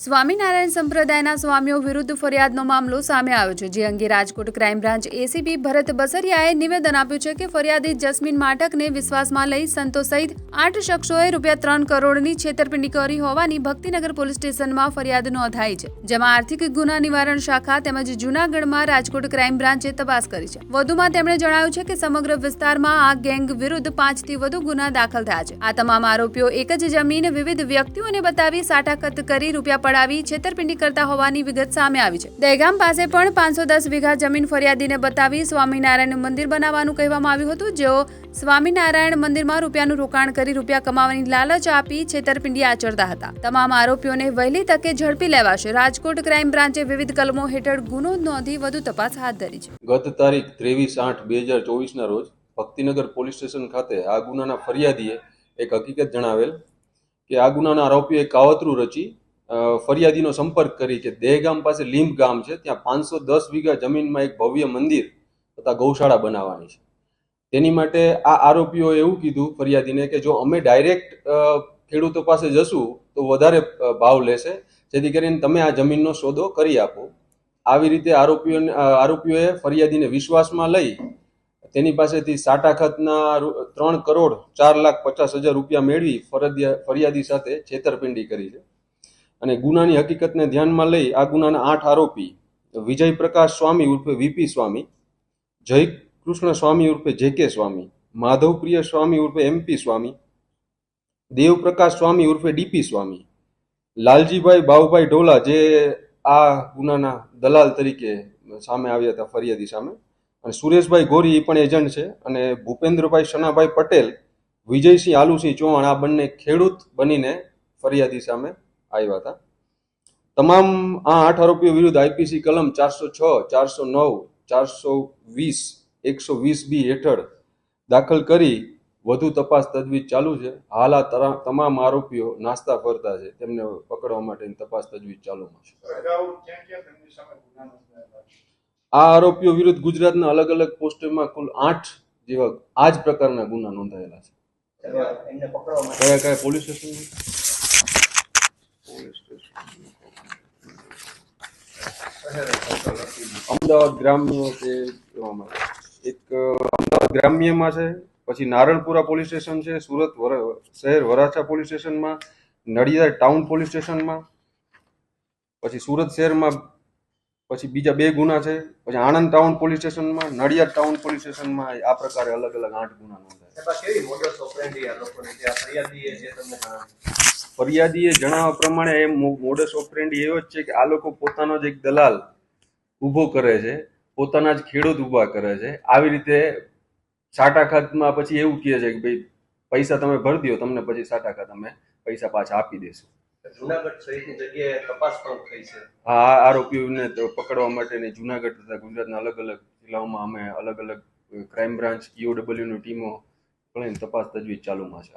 સ્વામિનારાયણ સંપ્રદાયના સ્વામીઓ વિરુદ્ધ ફરિયાદનો મામલો સામે આવ્યો છે, જે અંગે Rajkot crime branch ACP Bharat બસરિયાએ નિવેદન આપ્યું છે કે ફરિયાદી જસ્મીન માટકને વિશ્વાસમાં લઈ સંતો સહિત આઠ શખ્સોએ રૂપિયા ત્રણ કરોડની છેતરપિંડી કરી હોવાની ભક્તિનગર પોલીસ સ્ટેશનમાં ફરિયાદ નોંધાઈ છે, જેમાં આર્થિક ગુના નિવારણ શાખા તેમજ જૂનાગઢમાં રાજકોટ ક્રાઇમ બ્રાન્ચે તપાસ કરી છે. વધુમાં તેમણે જણાવ્યું છે કે સમગ્ર વિસ્તારમાં આ ગેંગ વિરુદ્ધ પાંચથી વધુ ગુના દાખલ થયા છે. આ તમામ આરોપીઓ એક જ જમીન વિવિધ વ્યક્તિઓને બતાવી સાટાકત કરી રૂપિયા પડાવી છેતરપિંડી કરતા હોવાની વિગત સામે આવી છે. દહેગામ પાસે પણ પાંચસો દસ વીઘા જમીન ફરિયાદીને બતાવી સ્વામિનારાયણ મંદિર બનાવવાનું કહેવામાં આવ્યું હતું. જેઓ સ્વામિનારાયણ મંદિરમાં રૂપિયાનું રોકાણ કરી રૂપિયા કમાવાની લાલચ આપી છેતરપિંડી આચરતા હતા. તમામ આરોપીઓને વહેલી તકે ઝડપી લેવાશે. રાજકોટ ક્રાઇમ બ્રાન્ચે વિવિધ કલમો હેઠળ ગુનો નોંધી વધુ તપાસ હાથ ધરી છે. ગત તારીખ ત્રેવીસ આઠ બે હજાર ચોવીસના રોજ ભક્તિનગર પોલીસ સ્ટેશન ખાતે આ ગુનાના ફરિયાદીએ એક હકીકત જણાવેલ કે આ ગુનાના આરોપીએ કાવતરું રચી ફરિયાદીનો સંપર્ક કરી કે દેહગામ પાસે લીંબ ગામ છે, ત્યાં પાંચસો દસ વીઘા જમીનમાં એક ભવ્ય મંદિર તથા ગૌશાળા બનાવવાની છે. તેની માટે આ આરોપીઓએ એવું કીધું ફરિયાદીને કે જો અમે ડાયરેક્ટ ખેડૂતો પાસે જશું તો વધારે ભાવ લેશે, જેથી કરીને તમે આ જમીનનો સોદો કરી આપો. આવી રીતે આરોપીઓને આરોપીઓએ ફરિયાદીને વિશ્વાસમાં લઈ તેની પાસેથી સાટા ખતના ત્રણ કરોડ ચાર લાખ પચાસ હજાર રૂપિયા મેળવી ફરજિયા ફરિયાદી સાથે છેતરપિંડી કરી છે. અને ગુનાની હકીકતને ધ્યાનમાં લઈ આ ગુનાના આઠ આરોપી વિજય પ્રકાશ સ્વામી ઉર્ફે વીપી સ્વામી, જય કૃષ્ણ સ્વામી ઉર્ફે જે કે સ્વામી માધવપ્રિય સ્વામી ઉર્ફે એમપી સ્વામી દેવપ્રકાશ સ્વામી ઉર્ફે ડીપી સ્વામી, લાલજીભાઈ બાવુભાઈ ઢોલા જે આ ગુનાના દલાલ તરીકે સામે આવ્યા હતા ફરિયાદી સામે, અને સુરેશભાઈ ગોરી એ પણ એજન્ટ છે, અને ભૂપેન્દ્રભાઈ શનાભાઈ પટેલ, વિજયસિંહ આલુસિંહ ચૌહાણ, આ બંને ખેડૂત બનીને ફરિયાદી સામે આવ્યા હતા તમામ આ આઠ આરોપીઓ વિરુદ્ધ આઈપીસી કલમ ચારસો છ ચારસો નવ ચારસો વીસ એકસો વીસ બી હેઠળ દાખલ કરી વધુ તપાસ તજવીજ ચાલુ છે. હાલ આ તમામ આરોપીઓ નાસ્તા ફરતા છે. તેમને પકડવા માટેની તપાસ તજવીજ ચાલુમાં છે? આ આરોપીઓ વિરુદ્ધ ગુજરાતના અલગ અલગ પોસ્ટમાં કુલ આઠ જેવા આ જ પ્રકારના ગુના નોંધાયેલા છે. કયા કયા police station police station Ahmedabad ગ્રામ્ય છે. એક અમદાવાદ ગ્રામ્યમાં છે, પછી નારણપુરા પોલીસ સ્ટેશન છે, સુરત શહેર વરાછા પોલીસ સ્ટેશનમાં, નડિયાદ ટાઉન પોલીસ સ્ટેશનમાં, પછી સુરત શહેરમાં, પછી બીજા બે ગુના છે, પછી આણંદ ટાઉન પોલીસ સ્ટેશનમાં, નડિયાદ ટાઉન પોલીસ સ્ટેશનમાં આ પ્રકારે અલગ અલગ આઠ ગુના નોંધાયા એમાં એ મોડસ ઓપરેન્ડી આ લોકોની જે આ ફરિયાદીએ જે તમને જણાવ્યું ફરિયાદીએ જણાવ્યા પ્રમાણે એ મોડસ ઓપરેન્ડી એવો જ છે કે આ લોકો પોતાનો જ એક દલાલ ઊભો કરે છે પોતાના જ ખેડૂત ઊભા કરે છે. આવી રીતે સાટાખાતમાં પછી એવું કહે છે કે ભાઈ પૈસા તમે ભરી દો તમને પછી સાટાખાત અમે પૈસા પાછા આપી દેશું. જુનાગઢ સહિતની જગ્યાએ તપાસ પણ થઈ છે. આ આરોપીઓને પકડવા માટેની જુનાગઢ તથા ગુજરાતના અલગ અલગ જિલ્લાઓમાં અમે અલગ અલગ ક્રાઇમ બ્રાન્ચ ઈઓડબલ્યુની ટીમો ગણીને તપાસ તજવીજ ચાલુમાં છે.